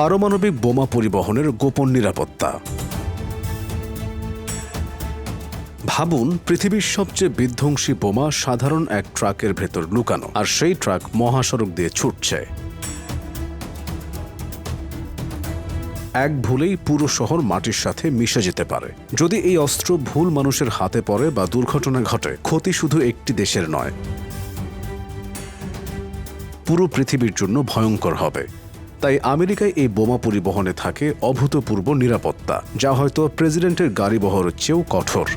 পারমাণবিক বোমা পরিবহনের গোপন নিরাপত্তা। ভাবুন, পৃথিবীর সবচেয়ে বিধ্বংসী বোমা সাধারণ এক ট্রাকের ভেতর লুকানো, আর সেই ট্রাক মহাসড়ক দিয়ে ছুটছে। এক ভুলেই পুরো শহর মাটির সাথে মিশে যেতে পারে। যদি এই অস্ত্র ভুল মানুষের হাতে পড়ে বা দুর্ঘটনা ঘটে, ক্ষতি শুধু একটি দেশের নয়। পুরো পৃথিবীর জন্য ভয়ঙ্কর হবে। তাই আমেরিকায় এই বোমা পরিবহনে থাকে অভূতপূর্ব নিরাপত্তা, যা হয়তো প্রেসিডেন্টের গাড়ি বহরের চেয়েও কঠোর।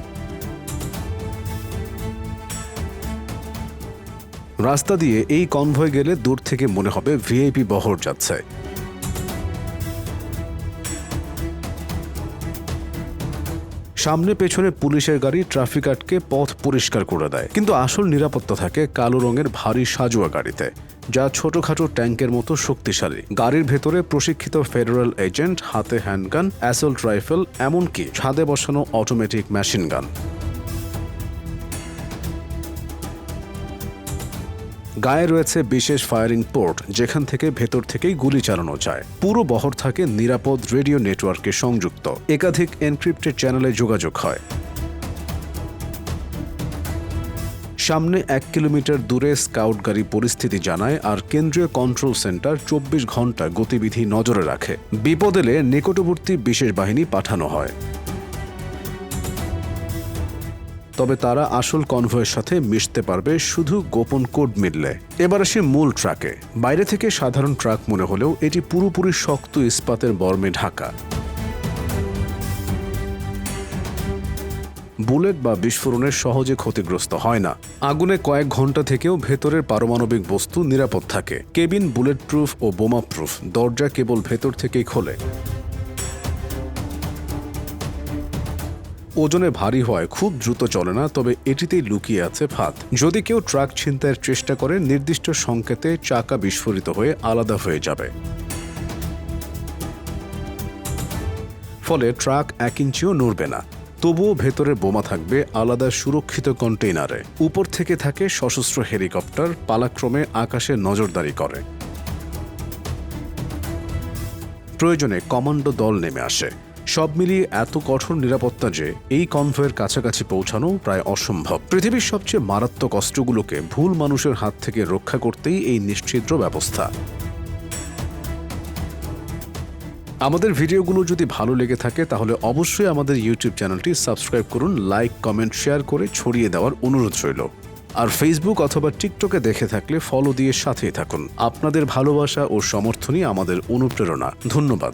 রাস্তা দিয়ে এই কনভয় গেলে দূর থেকে মনে হবে ভিআইপি বহর যাচ্ছে। সামনে পেছনে পুলিশের গাড়ি ট্রাফিক আটকে পথ পরিষ্কার করে দেয়। কিন্তু আসল নিরাপত্তা থাকে কালো রঙের ভারী সাজুয়া গাড়িতে, যা ছোটখাটো ট্যাঙ্কের মতো শক্তিশালী। গাড়ির ভেতরে প্রশিক্ষিত ফেডারেল এজেন্ট, হাতে হ্যান্ডগান, অ্যাসল্ট রাইফেল, এমনকি ছাদে বসানো অটোমেটিক মেশিন গান গায়ে রয়েছে বিশেষ ফায়ারিং পোর্ট যেখান থেকে ভেতর থেকেই গুলি চালানো যায়। পুরো বহর থাকে নিরাপদ রেডিও নেটওয়ার্কে সংযুক্ত। একাধিক এনক্রিপ্টেড চ্যানেলে যোগাযোগ হয়। সামনে এক কিলোমিটার দূরে স্কাউট গাড়ি পরিস্থিতি জানায় আর কেন্দ্রীয় কন্ট্রোল সেন্টার চব্বিশ ঘণ্টা গতিবিধি নজরে রাখে। বিপদ এলে নিকটবর্তী বিশেষ বাহিনী পাঠানো হয়। তবে তারা আসল কনভয়ের সাথে মিশতে পারবে শুধু গোপন কোড মিললে। এবার আসে মূল ট্রাকে। বাইরে থেকে সাধারণ ট্রাক মনে হলেও এটি পুরোপুরি শক্ত ইস্পাতের বর্মে ঢাকা। বুলেট বা বিস্ফোরণের সহজে ক্ষতিগ্রস্ত হয় না। আগুনে কয়েক ঘণ্টা থেকেও ভেতরের পারমাণবিক বস্তু নিরাপদ থাকে। কেবিন বুলেট প্রুফ ও বোমা প্রুফ দরজা কেবল ভেতর থেকেই খোলে। ওজনে ভারী হওয়ায় খুব দ্রুত চলে না, তবে এটিতেই লুকিয়ে আছে ফাঁদ। যদি কেউ ট্রাক ছিনতাইয়ের চেষ্টা করে, নির্দিষ্ট সংকেতে চাকা বিস্ফোরিত হয়ে আলাদা হয়ে যাবে। ফলে ট্রাক এক ইঞ্চিও নড়বে না। তবুও ভেতরে বোমা থাকবে আলাদা সুরক্ষিত কন্টেইনারে। উপর থেকে থাকে সশস্ত্র হেলিকপ্টার, পালাক্রমে আকাশে নজরদারি করে। প্রয়োজনে কমান্ডো দল নেমে আসে। সব মিলিয়ে এত কঠোর নিরাপত্তা যে এই কনভয়ের কাছাকাছি পৌঁছানো প্রায় অসম্ভব। পৃথিবীর সবচেয়ে মারাত্মক অস্ত্রগুলোকে ভুল মানুষের হাত থেকে রক্ষা করতেই এই নিশ্চিদ্র ব্যবস্থা। আমাদের ভিডিওগুলো যদি ভালো লেগে থাকে তাহলে অবশ্যই আমাদের ইউটিউব চ্যানেলটি সাবস্ক্রাইব করুন, লাইক, কমেন্ট, শেয়ার করে ছড়িয়ে দেওয়ার অনুরোধ রইল। আর ফেসবুক অথবা টিকটকে দেখে থাকলে ফলো দিয়ে সাথেই থাকুন। আপনাদের ভালোবাসা ও সমর্থনই আমাদের অনুপ্রেরণা। ধন্যবাদ।